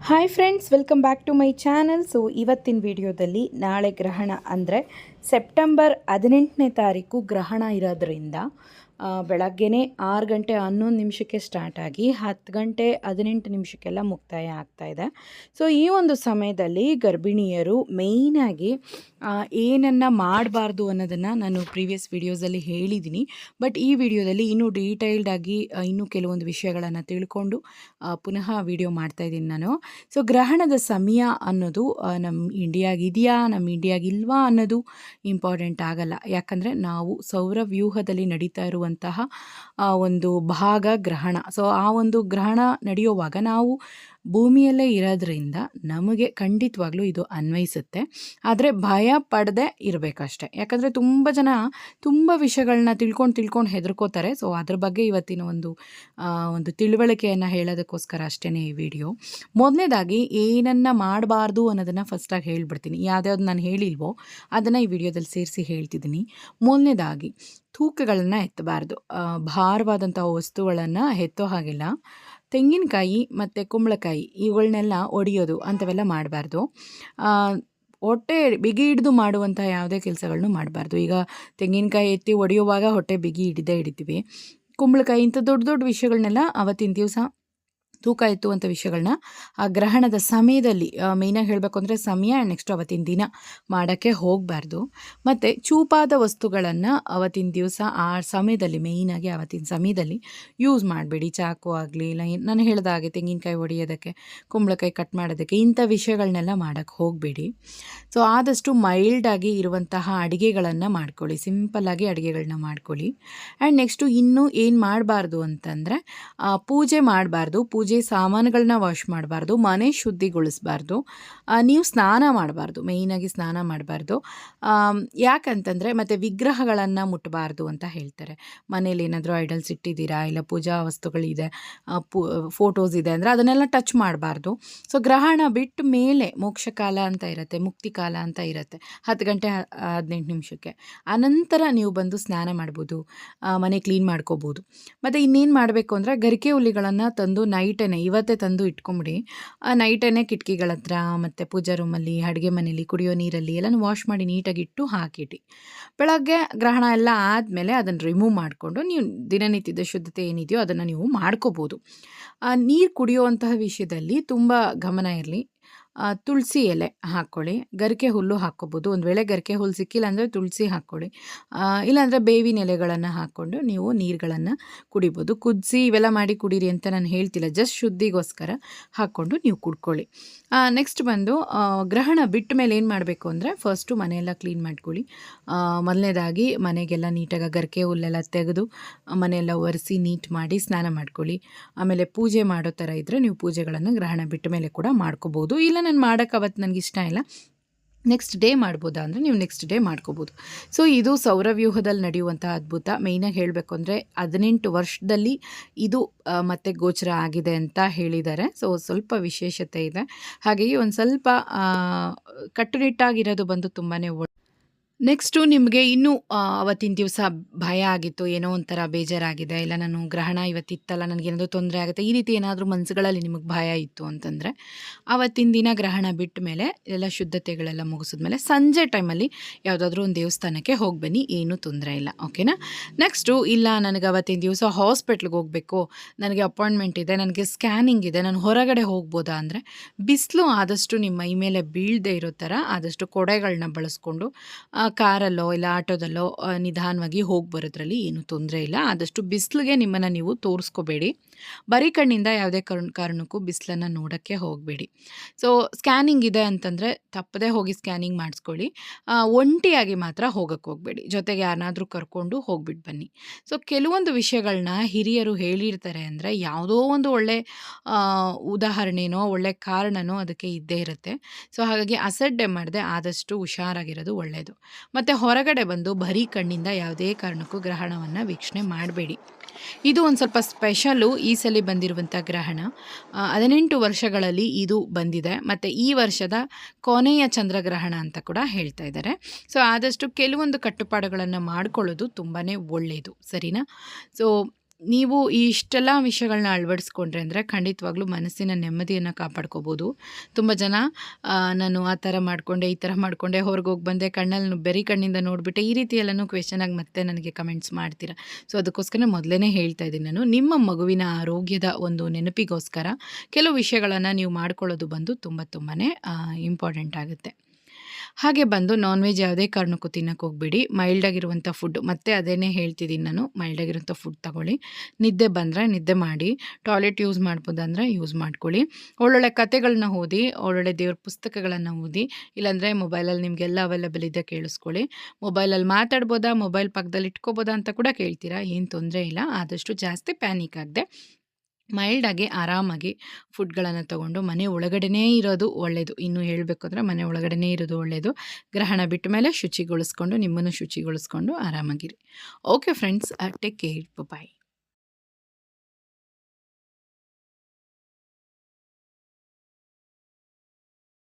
Hi friends welcome back to my channel so ಇವತ್ತಿನ ವಿಡಿಯೋದಲ್ಲಿ ನಾಳೆ ಗ್ರಹಣ ಅಂದರೆ ಸೆಪ್ಟೆಂಬರ್ ಹದಿನೆಂಟನೇ ತಾರೀಕು ಗ್ರಹಣ ಇರೋದ್ರಿಂದ ಬೆಳಗ್ಗೆನೇ ಆರು ಗಂಟೆ ಹನ್ನೊಂದು ನಿಮಿಷಕ್ಕೆ ಸ್ಟಾರ್ಟ್ ಆಗಿ ಹತ್ತು ಗಂಟೆ ಹದಿನೆಂಟು ನಿಮಿಷಕ್ಕೆಲ್ಲ ಮುಕ್ತಾಯ ಆಗ್ತಾ ಇದೆ. ಸೊ ಈ ಒಂದು ಸಮಯದಲ್ಲಿ ಗರ್ಭಿಣಿಯರು ಮೇಯ್ನಾಗಿ ಏನನ್ನು ಮಾಡಬಾರ್ದು ಅನ್ನೋದನ್ನು ನಾನು ಪ್ರೀವಿಯಸ್ ವಿಡಿಯೋಸಲ್ಲಿ ಹೇಳಿದ್ದೀನಿ ಬಟ್ ಈ ವಿಡಿಯೋದಲ್ಲಿ ಇನ್ನೂ ಡೀಟೈಲ್ಡ್ ಆಗಿ ಇನ್ನೂ ಕೆಲವೊಂದು ವಿಷಯಗಳನ್ನು ತಿಳ್ಕೊಂಡು ಪುನಃ ವಿಡಿಯೋ ಮಾಡ್ತಾ ಇದ್ದೀನಿ ನಾನು. ಸೊ ಗ್ರಹಣದ ಸಮಯ ಅನ್ನೋದು ನಮ್ಮ ಇಂಡಿಯಾಗಿದೆಯಾ ನಮ್ಮ ಇಂಡಿಯಾಗಿಲ್ವಾ ಅನ್ನೋದು ಇಂಪಾರ್ಟೆಂಟ್ ಆಗಲ್ಲ. ಯಾಕಂದರೆ ನಾವು ಸೌರ ವ್ಯೂಹದಲ್ಲಿ ನಡೀತಾ ಇರುವಂತಹ ಆ, ಒಂದು ಭಾಗ ಗ್ರಹಣ. ಸೊ ಆ ಒಂದು ಗ್ರಹಣ ನಡೆಯುವಾಗ ನಾವು ಭೂಮಿಯಲ್ಲೇ ಇರೋದ್ರಿಂದ ನಮಗೆ ಖಂಡಿತವಾಗ್ಲೂ ಇದು ಅನ್ವಯಿಸುತ್ತೆ. ಆದರೆ ಭಯ ಪಡದೆ ಇರಬೇಕಷ್ಟೆ. ಯಾಕಂದರೆ ತುಂಬ ಜನ ತುಂಬ ವಿಷಯಗಳನ್ನ ತಿಳ್ಕೊಂಡು ತಿಳ್ಕೊಂಡು ಹೆದರ್ಕೋತಾರೆ. ಸೊ, ಅದ್ರ ಬಗ್ಗೆ ಇವತ್ತಿನ ಒಂದು ಒಂದು ತಿಳುವಳಿಕೆಯನ್ನು ಹೇಳೋದಕ್ಕೋಸ್ಕರ ಅಷ್ಟೇ ಈ ವಿಡಿಯೋ. ಮೊದಲನೇದಾಗಿ ಏನನ್ನು ಮಾಡಬಾರ್ದು ಅನ್ನೋದನ್ನು ಫಸ್ಟಾಗಿ ಹೇಳ್ಬಿಡ್ತೀನಿ. ಯಾವ್ದ್ಯಾವ್ದು ನಾನು ಹೇಳಿಲ್ವೋ ಅದನ್ನು ಈ ವಿಡಿಯೋದಲ್ಲಿ ಸೇರಿಸಿ ಹೇಳ್ತಿದ್ದೀನಿ. ಮೊದಲನೇದಾಗಿ ತೂಕಗಳನ್ನು ಎತ್ತಬಾರ್ದು. ಭಾರವಾದಂಥ ವಸ್ತುಗಳನ್ನು ಎತ್ತೋ ಹಾಗಿಲ್ಲ. ತೆಂಗಿನಕಾಯಿ ಮತ್ತು ಕುಂಬಳಕಾಯಿ ಇವುಗಳನ್ನೆಲ್ಲ ಒಡೆಯೋದು ಅಂಥವೆಲ್ಲ ಮಾಡಬಾರ್ದು. ಹೊಟ್ಟೆ ಬಿಗಿ ಹಿಡಿದು ಮಾಡುವಂಥ ಯಾವುದೇ ಕೆಲಸಗಳನ್ನು ಮಾಡಬಾರ್ದು. ಈಗ ತೆಂಗಿನಕಾಯಿ ಎತ್ತಿ ಒಡೆಯುವಾಗ ಹೊಟ್ಟೆ ಬಿಗಿ ಹಿಡಿದೇ ಹಿಡಿತೀವಿ. ಕುಂಬಳಕಾಯಿ ಇಂಥ ದೊಡ್ಡ ದೊಡ್ಡ ವಿಷಯಗಳನ್ನೆಲ್ಲ ಅವತ್ತಿನ ದಿವಸ ತೂಕ ಎತ್ತುವಂಥ ವಿಷಯಗಳನ್ನ ಆ ಗ್ರಹಣದ ಸಮಯದಲ್ಲಿ ಮೇಯ್ನಾಗಿ ಹೇಳಬೇಕು ಅಂದರೆ ಸಮಯ ಆ್ಯಂಡ್ ನೆಕ್ಸ್ಟ್ ಅವತ್ತಿನ ದಿನ ಮಾಡೋಕ್ಕೆ ಹೋಗಬಾರ್ದು. ಮತ್ತು ಚೂಪಾದ ವಸ್ತುಗಳನ್ನು ಅವತ್ತಿನ ದಿವಸ ಆ ಸಮಯದಲ್ಲಿ ಮೇಯ್ನಾಗಿ ಅವತ್ತಿನ ಸಮಯದಲ್ಲಿ ಯೂಸ್ ಮಾಡಬೇಡಿ. ಚಾಕು ಆಗಲಿ, ಇಲ್ಲ ನಾನು ಹೇಳಿದ ಹಾಗೆ ತೆಂಗಿನಕಾಯಿ ಹೊಡೆಯೋದಕ್ಕೆ ಕುಂಬಳಕಾಯಿ ಕಟ್ ಮಾಡೋದಕ್ಕೆ, ಇಂಥ ವಿಷಯಗಳನ್ನೆಲ್ಲ ಮಾಡೋಕ್ಕೆ ಹೋಗಬೇಡಿ. ಸೊ ಆದಷ್ಟು ಮೈಲ್ಡಾಗಿ ಇರುವಂತಹ ಅಡುಗೆಗಳನ್ನು ಮಾಡ್ಕೊಳ್ಳಿ. ಸಿಂಪಲ್ಲಾಗಿ ಅಡುಗೆಗಳನ್ನ ಮಾಡ್ಕೊಳ್ಳಿ. ಆ್ಯಂಡ್ ನೆಕ್ಸ್ಟು ಇನ್ನೂ ಏನು ಮಾಡಬಾರ್ದು ಅಂತಂದರೆ ಪೂಜೆ ಮಾಡಬಾರ್ದು. ಪೂಜೆ ಸಾಮಾನುಗಳನ್ನ ವಾಶ್ ಮಾಡಬಾರ್ದು, ಮನೆ ಶುದ್ಧಿಗೊಳಿಸಬಾರ್ದು ನೀವು ಸ್ನಾನ ಮಾಡಬಾರ್ದು ಮೇಯ್ನಾಗಿ ಸ್ನಾನ ಮಾಡಬಾರ್ದು. ಯಾಕಂತಂದರೆ ಮತ್ತು ವಿಗ್ರಹಗಳನ್ನು ಮುಟ್ಟಬಾರ್ದು ಅಂತ ಹೇಳ್ತಾರೆ. ಮನೇಲಿ ಏನಾದರೂ ಐಡಲ್ಸ್ ಇಟ್ಟಿದ್ದೀರಾ ಇಲ್ಲ ಪೂಜಾ ವಸ್ತುಗಳಿದೆ ಪೂ ಫೋಟೋಸ್ ಇದೆ ಅಂದರೆ ಅದನ್ನೆಲ್ಲ ಟಚ್ ಮಾಡಬಾರ್ದು. ಸೊ ಗ್ರಹಣ ಬಿಟ್ಟು ಮೇಲೆ ಮೋಕ್ಷಕಾಲ ಅಂತ ಇರುತ್ತೆ, ಮುಕ್ತಿ ಕಾಲ ಅಂತ ಇರುತ್ತೆ, ಹತ್ತು ಗಂಟೆ ಹದಿನೆಂಟು ನಿಮಿಷಕ್ಕೆ. ಆನಂತರ ನೀವು ಬಂದು ಸ್ನಾನ ಮಾಡ್ಬೋದು ಮನೆ ಕ್ಲೀನ್ ಮಾಡ್ಕೋಬೋದು. ಮತ್ತು ಇನ್ನೇನು ಮಾಡಬೇಕು ಅಂದರೆ ಗರಿಕೆ ಹುಲಿಗಳನ್ನು ತಂದು ನೈಟೇನೆ ಇವತ್ತೇ ತಂದು ಇಟ್ಕೊಂಬಿಡಿ. ಆ ನೈಟೇನೆ ಕಿಟಕಿಗಳ ಹತ್ರ, ಮತ್ತು ಪೂಜಾ ರೂಮಲ್ಲಿ ಅಡುಗೆ ಮನೇಲಿ, ಕುಡಿಯೋ ನೀರಲ್ಲಿ ಎಲ್ಲನೂ ವಾಶ್ ಮಾಡಿ ನೀಟಾಗಿ ಇಟ್ಟು ಹಾಕಿಡಿ. ಬೆಳಗ್ಗೆ ಗ್ರಹಣ ಎಲ್ಲ ಆದಮೇಲೆ ಅದನ್ನು ರಿಮೂವ್ ಮಾಡಿಕೊಂಡು ನೀವು ದಿನನಿತ್ಯದ ಶುದ್ಧತೆ ಏನಿದೆಯೋ ಅದನ್ನು ನೀವು ಮಾಡ್ಕೋಬೋದು. ನೀರು ಕುಡಿಯುವಂತಹ ವಿಷಯದಲ್ಲಿ ತುಂಬ ಗಮನ ಇರಲಿ. ತುಳಸಿ ಎಲೆ ಹಾಕ್ಕೊಳ್ಳಿ. ಗರಿಕೆ ಹುಲ್ಲು ಹಾಕ್ಕೋಬೋದು. ಒಂದು ವೇಳೆ ಗರಿಕೆ ಹುಲ್ಲು ಸಿಕ್ಕಿಲ್ಲ ಅಂದರೆ ತುಳಸಿ ಹಾಕ್ಕೊಳ್ಳಿ. ಇಲ್ಲಾಂದರೆ ಬೇವಿನ ಎಲೆಗಳನ್ನು ಹಾಕ್ಕೊಂಡು ನೀವು ನೀರುಗಳನ್ನು ಕುಡಿಬೋದು. ಕುದಿಸಿ ಇವೆಲ್ಲ ಮಾಡಿ ಕುಡೀರಿ ಅಂತ ನಾನು ಹೇಳ್ತಿಲ್ಲ. ಜಸ್ಟ್ ಶುದ್ಧಿಗೋಸ್ಕರ ಹಾಕ್ಕೊಂಡು ನೀವು ಕುಡ್ಕೊಳ್ಳಿ. ನೆಕ್ಸ್ಟ್ ಬಂದು ಗ್ರಹಣ ಬಿಟ್ಟ ಮೇಲೆ ಏನು ಮಾಡಬೇಕು ಅಂದರೆ ಫಸ್ಟು ಮನೆಯೆಲ್ಲ ಕ್ಲೀನ್ ಮಾಡ್ಕೊಳ್ಳಿ. ಮೊದಲನೇದಾಗಿ ಮನೆಗೆಲ್ಲ ನೀಟಾಗಿ ಗರಿಕೆ ಹುಲ್ಲೆಲ್ಲ ತೆಗೆದು, ಮನೆಯೆಲ್ಲ ಒರೆಸಿ ನೀಟ್ ಮಾಡಿ ಸ್ನಾನ ಮಾಡ್ಕೊಳ್ಳಿ. ಆಮೇಲೆ ಪೂಜೆ ಮಾಡೋ ಥರ ಇದ್ದರೆ ನೀವು ಪೂಜೆಗಳನ್ನು ಗ್ರಹಣ ಬಿಟ್ಟ ಮೇಲೆ ಕೂಡ ಮಾಡ್ಕೋಬೋದು. ಇಲ್ಲ ನಾನು ಮಾಡೋಕ್ಕೆ ಅವತ್ತು ನನಗೆ ಇಷ್ಟ ಇಲ್ಲ. ನೆಕ್ಸ್ಟ್ ಡೇ ಮಾಡ್ಬೋದಾ ಅಂದರೆ ನೀವು ನೆಕ್ಸ್ಟ್ ಡೇ ಮಾಡ್ಕೋಬೋದು. ಸೊ ಇದು ಸೌರವ್ಯೂಹದಲ್ಲಿ ನಡೆಯುವಂಥ ಅದ್ಭುತ. ಮೇಯ್ನಾಗಿ ಹೇಳಬೇಕು ಅಂದರೆ ಹದಿನೆಂಟು ವರ್ಷದಲ್ಲಿ ಇದು ಮತ್ತೆ ಗೋಚರ ಆಗಿದೆ ಅಂತ ಹೇಳಿದ್ದಾರೆ. ಸೊ ಸ್ವಲ್ಪ ವಿಶೇಷತೆ ಇದೆ. ಹಾಗೆಯೇ ಒಂದು ಸ್ವಲ್ಪ ಕಟ್ಟುನಿಟ್ಟಾಗಿರೋದು ಬಂದು ತುಂಬಾ ನೆಕ್ಸ್ಟು ನಿಮಗೆ ಇನ್ನೂ ಅವತ್ತಿನ ದಿವಸ ಭಯ ಆಗಿತ್ತು, ಏನೋ ಒಂಥರ ಬೇಜಾರಾಗಿದೆ, ಇಲ್ಲ ನಾನು ಗ್ರಹಣ ಇವತ್ತಿತ್ತಲ್ಲ ನನಗೇನಾದರೂ ತೊಂದರೆ ಆಗುತ್ತೆ, ಈ ರೀತಿ ಏನಾದರೂ ಮನಸ್ಸುಗಳಲ್ಲಿ ನಿಮಗೆ ಭಯ ಇತ್ತು ಅಂತಂದರೆ, ಅವತ್ತಿನ ದಿನ ಗ್ರಹಣ ಬಿಟ್ಟ ಮೇಲೆ ಎಲ್ಲ ಶುದ್ಧತೆಗಳೆಲ್ಲ ಮುಗಿಸಿದ್ಮೇಲೆ ಸಂಜೆ ಟೈಮಲ್ಲಿ ಯಾವುದಾದ್ರೂ ಒಂದು ದೇವಸ್ಥಾನಕ್ಕೆ ಹೋಗಿ ಬನ್ನಿ ಏನೂ ತೊಂದರೆ ಇಲ್ಲ, ಓಕೆನಾ? ನೆಕ್ಸ್ಟು ಇಲ್ಲ, ನನಗೆ ಅವತ್ತಿನ ದಿವಸ ಹಾಸ್ಪಿಟ್ಲಿಗೆ ಹೋಗಬೇಕು, ನನಗೆ ಅಪಾಯಿಂಟ್ಮೆಂಟ್ ಇದೆ, ನನಗೆ ಸ್ಕ್ಯಾನಿಂಗ್ ಇದೆ, ನಾನು ಹೊರಗಡೆ ಹೋಗ್ಬೋದಾ ಅಂದರೆ, ಬಿಸಿಲು ಆದಷ್ಟು ನಿಮ್ಮ ಮೈ ಮೇಲೆ ಬೀಳದೇ ಇರೋ ಥರ ಆದಷ್ಟು ಕೊಡೆಗಳನ್ನ ಬಳಸ್ಕೊಂಡು ಕಾರಲ್ಲೋ ಇಲ್ಲ ಆಟೋದಲ್ಲೋ ನಿಧಾನವಾಗಿ ಹೋಗಿ ಬರೋದ್ರಲ್ಲಿ ಏನೂ ತೊಂದರೆ ಇಲ್ಲ. ಆದಷ್ಟು ಬಿಸಿಲಿಗೆ ನಿಮ್ಮನ್ನು ನೀವು ತೋರಿಸ್ಕೋಬೇಡಿ. ಬರೀ ಕಣ್ಣಿಂದ ಯಾವುದೇ ಕಾರಣ ಕಾರಣಕ್ಕೂ ಬಿಸಿಲನ್ನು ನೋಡೋಕ್ಕೆ ಹೋಗಬೇಡಿ. ಸೊ ಸ್ಕ್ಯಾನಿಂಗ್ ಇದೆ ಅಂತಂದರೆ ತಪ್ಪದೇ ಹೋಗಿ ಸ್ಕ್ಯಾನಿಂಗ್ ಮಾಡಿಸ್ಕೊಳ್ಳಿ. ಒಂಟಿಯಾಗಿ ಮಾತ್ರ ಹೋಗಕ್ಕೆ ಹೋಗಬೇಡಿ. ಜೊತೆಗೆ ಯಾರನ್ನಾದರೂ ಕರ್ಕೊಂಡು ಹೋಗ್ಬಿಟ್ಟು ಬನ್ನಿ. ಸೊ ಕೆಲವೊಂದು ವಿಷಯಗಳನ್ನ ಹಿರಿಯರು ಹೇಳಿರ್ತಾರೆ ಅಂದರೆ ಯಾವುದೋ ಒಂದು ಒಳ್ಳೆ ಉದಾಹರಣೆನೋ, ಒಳ್ಳೆ ಕಾರಣನೋ ಅದಕ್ಕೆ ಇದ್ದೇ ಇರುತ್ತೆ. ಸೊ ಹಾಗಾಗಿ ಅಸಡ್ಡೆ ಮಾಡದೆ ಆದಷ್ಟು ಹುಷಾರಾಗಿರೋದು ಒಳ್ಳೆಯದು ಮತ್ತು ಹೊರಗಡೆ ಬಂದು ಬರೀ ಕಣ್ಣಿಂದ ಯಾವುದೇ ಕಾರಣಕ್ಕೂ ಗ್ರಹಣವನ್ನು ವೀಕ್ಷಣೆ ಮಾಡಬೇಡಿ. ಇದು ಒಂದು ಸ್ವಲ್ಪ ಸ್ಪೆಷಲು ಈ ಸಲ ಬಂದಿರುವಂಥ ಗ್ರಹಣ. ಹದಿನೆಂಟು ವರ್ಷಗಳಲ್ಲಿ ಇದು ಬಂದಿದೆ. ಮತ್ತು ಈ ವರ್ಷದ ಕೊನೆಯ ಚಂದ್ರಗ್ರಹಣ ಅಂತ ಕೂಡ ಹೇಳ್ತಾ ಇದ್ದಾರೆ. ಸೊ, ಆದಷ್ಟು ಕೆಲವೊಂದು ಕಟ್ಟುಪಾಡುಗಳನ್ನು ಮಾಡಿಕೊಳ್ಳೋದು ತುಂಬಾ ಒಳ್ಳೆಯದು ಸರಿನಾ? ಸೊ ನೀವು ಈ ಇಷ್ಟೆಲ್ಲ ವಿಷಯಗಳನ್ನ ಅಳವಡಿಸ್ಕೊಂಡ್ರೆ ಅಂದರೆ ಖಂಡಿತವಾಗ್ಲೂ ಮನಸ್ಸಿನ ನೆಮ್ಮದಿಯನ್ನು ಕಾಪಾಡ್ಕೋಬೋದು. ತುಂಬ ಜನ ನಾನು ಆ ಥರ ಮಾಡಿಕೊಂಡೆ, ಈ ಥರ ಮಾಡಿಕೊಂಡೆ, ಹೊರಗೆ ಹೋಗಿ ಬಂದೆ, ಕಣ್ಣಲ್ಲಿ ಬೆರಿ ಕಣ್ಣಿಂದ ನೋಡಿಬಿಟ್ಟೆ, ಈ ರೀತಿ ಎಲ್ಲನೂ ಕ್ವೆಶನ್ ಆಗಿ ಮತ್ತೆ ನನಗೆ ಕಮೆಂಟ್ಸ್ ಮಾಡ್ತೀರಾ? ಸೊ ಅದಕ್ಕೋಸ್ಕರ ಮೊದಲೇ ಹೇಳ್ತಾ ಇದ್ದೀನಿ ನಾನು, ನಿಮ್ಮ ಮಗುವಿನ ಆರೋಗ್ಯದ ಒಂದು ನೆನಪಿಗೋಸ್ಕರ ಕೆಲವು ವಿಷಯಗಳನ್ನು ನೀವು ಮಾಡ್ಕೊಳ್ಳೋದು ಬಂದು ತುಂಬ ತುಂಬಾ ಇಂಪಾರ್ಟೆಂಟ್ ಆಗುತ್ತೆ. ಹಾಗೆ ಬಂದು ನಾನ್ ವೆಜ್ ಯಾವುದೇ ಕಾರಣಕ್ಕೂ ಹೋಗ್ಬೇಡಿ. ಮೈಲ್ಡ್ ಆಗಿರುವಂಥ ಫುಡ್ ಮತ್ತೆ ಅದೇನೇ ಹೇಳ್ತಿದ್ದೀನಿ ನಾನು ಮೈಲ್ಡ್ ಆಗಿರುವಂಥ ಫುಡ್ ತಗೊಳ್ಳಿ. ನಿದ್ದೆ ಬಂದರೆ ನಿದ್ದೆ ಮಾಡಿ ಟಾಯ್ಲೆಟ್ ಯೂಸ್ ಮಾಡ್ಬೋದಂದ್ರೆ ಯೂಸ್ ಮಾಡ್ಕೊಳ್ಳಿ. ಒಳ್ಳೊಳ್ಳೆ ಕತೆಗಳನ್ನ ಓದಿ, ಒಳ್ಳೊಳ್ಳೆ ದೇವ್ರ ಪುಸ್ತಕಗಳನ್ನು ಓದಿ, ಇಲ್ಲಾಂದರೆ ಮೊಬೈಲಲ್ಲಿ ನಿಮಗೆಲ್ಲ ಅವೈಲೇಬಲ್ ಇದೆ ಕೇಳಿಸ್ಕೊಳ್ಳಿ. ಮೊಬೈಲಲ್ಲಿ ಮಾತಾಡ್ಬೋದಾ ಮೊಬೈಲ್ ಪಕ್ಕದಲ್ಲಿ ಇಟ್ಕೋಬೋದಾ ಅಂತ ಕೂಡ ಕೇಳ್ತೀರಾ, ಏನು ತೊಂದರೆ ಇಲ್ಲ. ಆದಷ್ಟು ಜಾಸ್ತಿ ಪ್ಯಾನಿಕ್ ಆಗದೆ ಮೈಲ್ಡಾಗಿ ಆರಾಮಾಗಿ ಫುಡ್ಗಳನ್ನು ತಗೊಂಡು ಮನೆ ಒಳಗಡೆನೇ ಇರೋದು ಒಳ್ಳೆಯದು ಇನ್ನೂ ಹೇಳಬೇಕು ಅಂದರೆ ಮನೆ ಒಳಗಡೆನೇ ಇರೋದು ಒಳ್ಳೆಯದು ಗ್ರಹಣ ಬಿಟ್ಟ ಮೇಲೆ ಶುಚಿಗೊಳಿಸ್ಕೊಂಡು, ನಿಮ್ಮನ್ನು ಶುಚಿಗೊಳಿಸ್ಕೊಂಡು ಆರಾಮಾಗಿರಿ. Okay friends take care bye